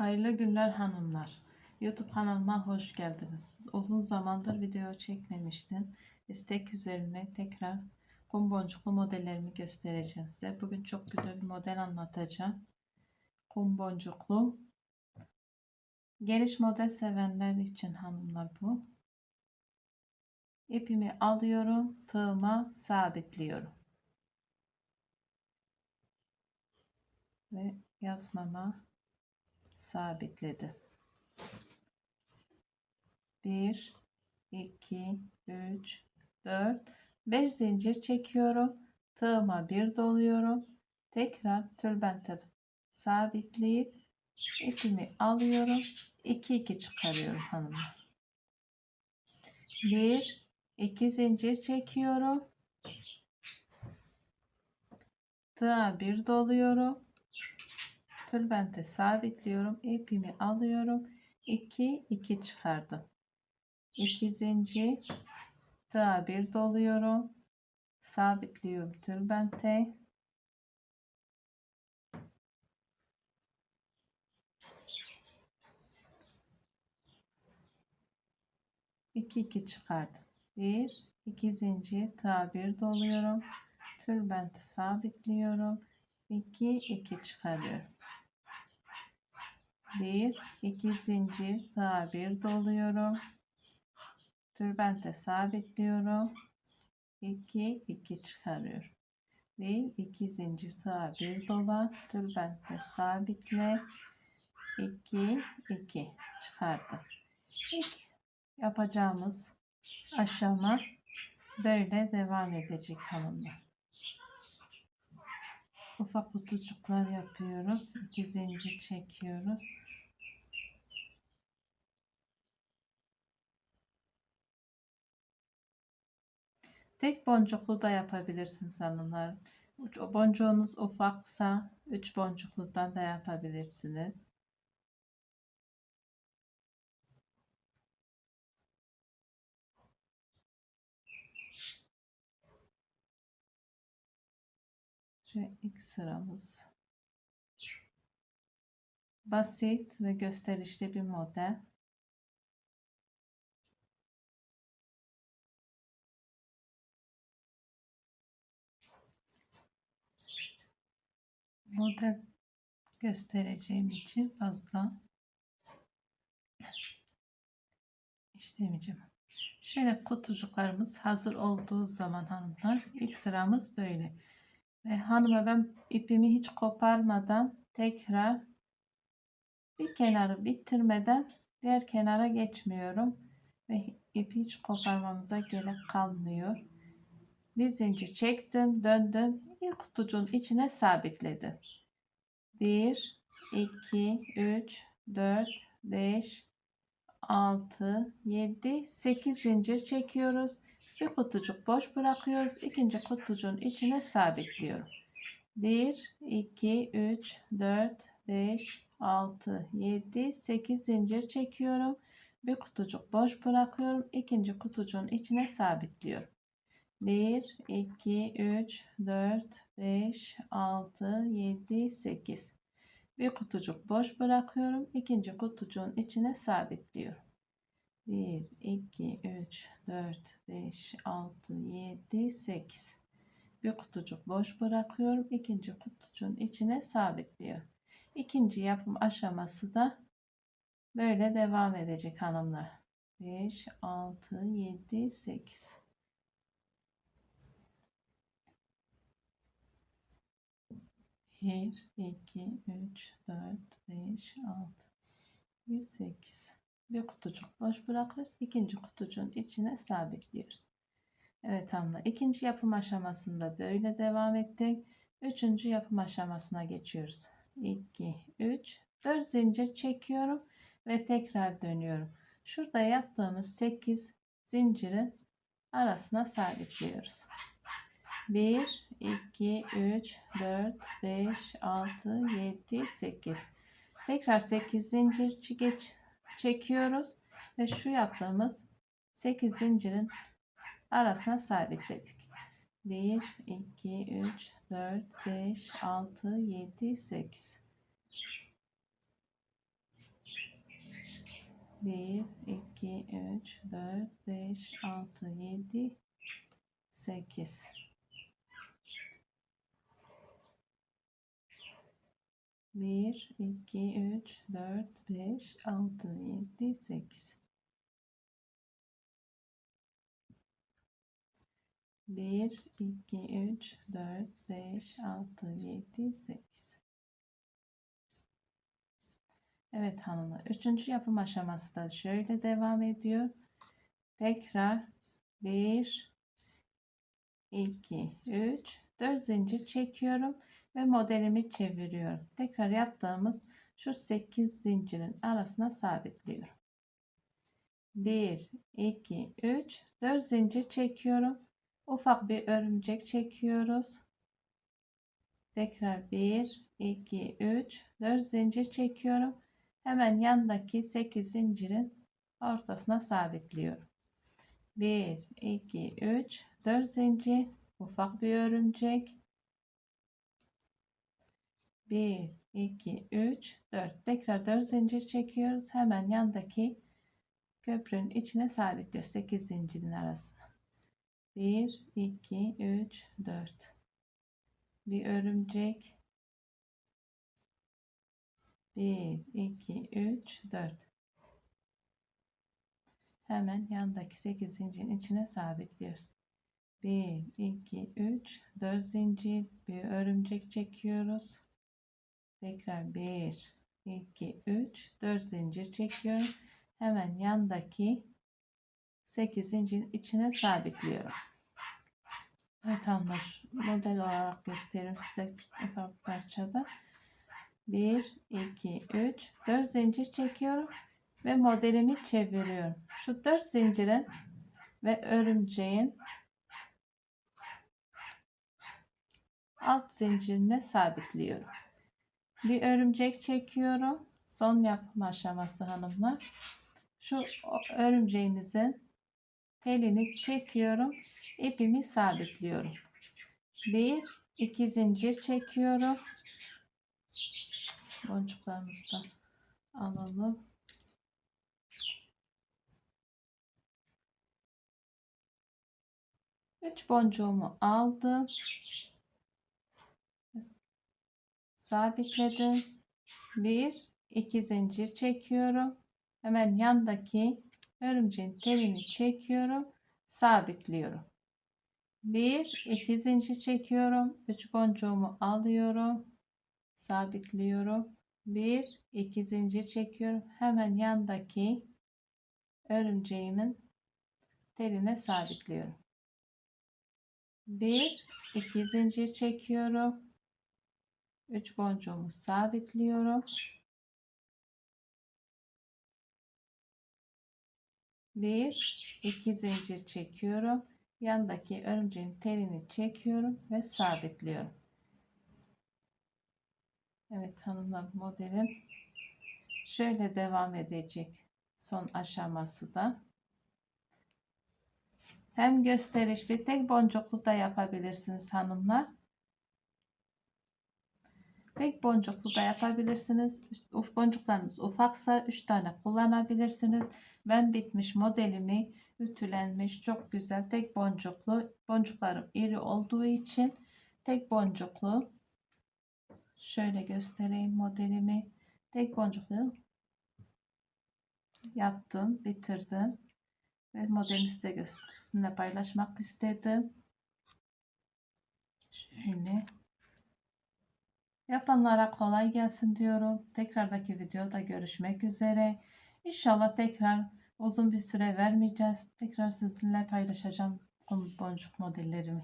Hayırlı günler hanımlar. YouTube kanalıma hoş geldiniz. Uzun zamandır video çekmemiştim. İstek üzerine tekrar kum boncuklu modellerimi göstereceğim size. Bugün çok güzel bir model anlatacağım. Kum boncuklu. Geniş model sevenler için hanımlar bu. İpimi alıyorum, tığıma sabitliyorum. Ve yazmama sabitledi. 1 2 3 4 5 zincir çekiyorum. Tığıma bir doluyorum. Tekrar tülbente sabitleyip ipimi alıyorum. 2 2 çıkarıyorum hanımlar. 1 2 zincir çekiyorum. Tığa bir doluyorum tülbente sabitliyorum. ipimi alıyorum. 2 2 çıkardım. 2 zincir tığa bir doluyorum. Sabitliyorum tülbente. İki iki çıkardım. Bir, iki zincir tığa bir doluyorum. Tülbenti sabitliyorum. 2 2 çıkarıyorum. 1 2 zincir daha bir doluyorum. Tülbente sabitliyorum. 2 2 çıkarıyorum. 1 2 zincir daha bir dola. Tülbente sabitle. 2 2 çıkardım. İlk yapacağımız aşama böyle devam edecek hanımlar ufak kutucuklar yapıyoruz. 2 zincir çekiyoruz. Tek boncuklu da yapabilirsiniz hanımlar. Boncuğunuz ufaksa 3 boncukludan da yapabilirsiniz. Şöyle ilk sıramız. Basit ve gösterişli bir model. Model göstereceğim için fazla işlemeyeceğim. Şöyle kutucuklarımız hazır olduğu zaman hanımlar ilk sıramız böyle. Ve hanıma ben ipimi hiç koparmadan tekrar bir kenarı bitirmeden diğer kenara geçmiyorum. Ve ipi hiç koparmamıza gerek kalmıyor. Bir zincir çektim, döndüm. İlk kutucuğun içine sabitledim. 1, 2, 3, 4, 5, 6, 7, 8 zincir çekiyoruz. Bir kutucuk boş bırakıyoruz. İkinci kutucuğun içine sabitliyorum. 1, 2, 3, 4, 5, 6, 7, 8 zincir çekiyorum. Bir kutucuk boş bırakıyorum. İkinci kutucuğun içine sabitliyorum. 1, 2, 3, 4, 5, 6, 7, 8. Bir kutucuk boş bırakıyorum. İkinci kutucuğun içine sabitliyorum. 1, 2, 3, 4, 5, 6, 7, 8. Bir kutucuk boş bırakıyorum. İkinci kutucuğun içine sabitliyorum. İkinci yapım aşaması da böyle devam edecek hanımlar. 5, 6, 7, 8. Bir, iki, üç, dört, beş, altı, yedi, sekiz bir kutucuk boş bırakıyoruz. İkinci kutucuğun içine sabitliyoruz. Evet hanımlar ikinci yapım aşamasında böyle devam ettik. Üçüncü yapım aşamasına geçiyoruz. 2, 3, 4 zincir çekiyorum ve tekrar dönüyorum. Şurada yaptığımız 8 zincirin arasına sabitliyoruz. 1, 2, 3, 4, 5, 6, 7, 8. Tekrar 8 zincir geç çekiyoruz ve şu yaptığımız 8 zincirin arasına sabitledik. 1, 2, 3, 4, 5, 6, 7, 8. 1, 2, 3, 4, 5, 6, 7, 8. Bir, iki, üç, dört, beş, altı, yedi, sekiz. Bir, iki, üç, dört, beş, altı, yedi, sekiz. Evet hanımlar. Üçüncü yapım aşaması da şöyle devam ediyor. Tekrar 1 2 3 4 zincir çekiyorum ve modelimi çeviriyorum. Tekrar yaptığımız şu 8 zincirin arasına sabitliyorum. 1 2 3 4 zincir çekiyorum. Ufak bir örümcek çekiyoruz. Tekrar 1 2 3 4 zincir çekiyorum Hemen yandaki 8 zincirin ortasına sabitliyorum. 1, 2, 3, 4 zincir, ufak bir örümcek. 1, 2, 3, 4. Tekrar 4 zincir çekiyoruz. Hemen yandaki köprünün içine sabitliyoruz. 8 zincirin arasına. 1, 2, 3, 4. Bir örümcek. 1, 2, 3, 4. Hemen yandaki 8 zincirin içine sabitliyoruz. 1, 2, 3, 4 zincir, bir örümcek çekiyoruz. Tekrar 1, 2, 3, 4 zincir çekiyorum. Hemen yandaki 8 zincirin içine sabitliyorum. Hanımlar model olarak göstereyim size ufak parçada. 1, 2, 3, 4 zincir çekiyorum ve modelimi çeviriyorum. Şu 4 zincirin ve örümceğin alt zincirine sabitliyorum. Bir örümcek çekiyorum. Son yapma aşaması hanımlar. Şu örümceğimizin telini çekiyorum. ipimi sabitliyorum. Bir, iki zincir çekiyorum boncuklarımızı da alalım. Üç boncuğumu aldım. Sabitledim. Bir, iki zincir çekiyorum. Hemen yandaki örümceğin telini çekiyorum. Sabitliyorum. Bir, iki zincir çekiyorum. Üç boncuğumu alıyorum. Sabitliyorum bir iki zincir çekiyorum hemen yandaki örümceğimin teline sabitliyorum bir iki zincir çekiyorum üç boncuğumu sabitliyorum bir iki zincir çekiyorum yandaki örümceğin telini çekiyorum ve sabitliyorum Evet hanımlar modelim şöyle devam edecek son aşaması da. Hem gösterişli tek boncuklu da yapabilirsiniz hanımlar. Tek boncuklu da yapabilirsiniz. Uf boncuklarınız ufaksa 3 tane kullanabilirsiniz. Ben bitmiş modelimi ütülenmiş çok güzel tek boncuklu boncuklarım iri olduğu için tek boncuklu Şöyle göstereyim modelimi. Tek boncuklu yaptım, bitirdim. Ve modelimi size paylaşmak istedim. Şöyle. Yapanlara kolay gelsin diyorum. Tekrardaki videoda görüşmek üzere. İnşallah tekrar uzun bir süre vermeyeceğiz. Tekrar sizinle paylaşacağım boncuk modellerimi.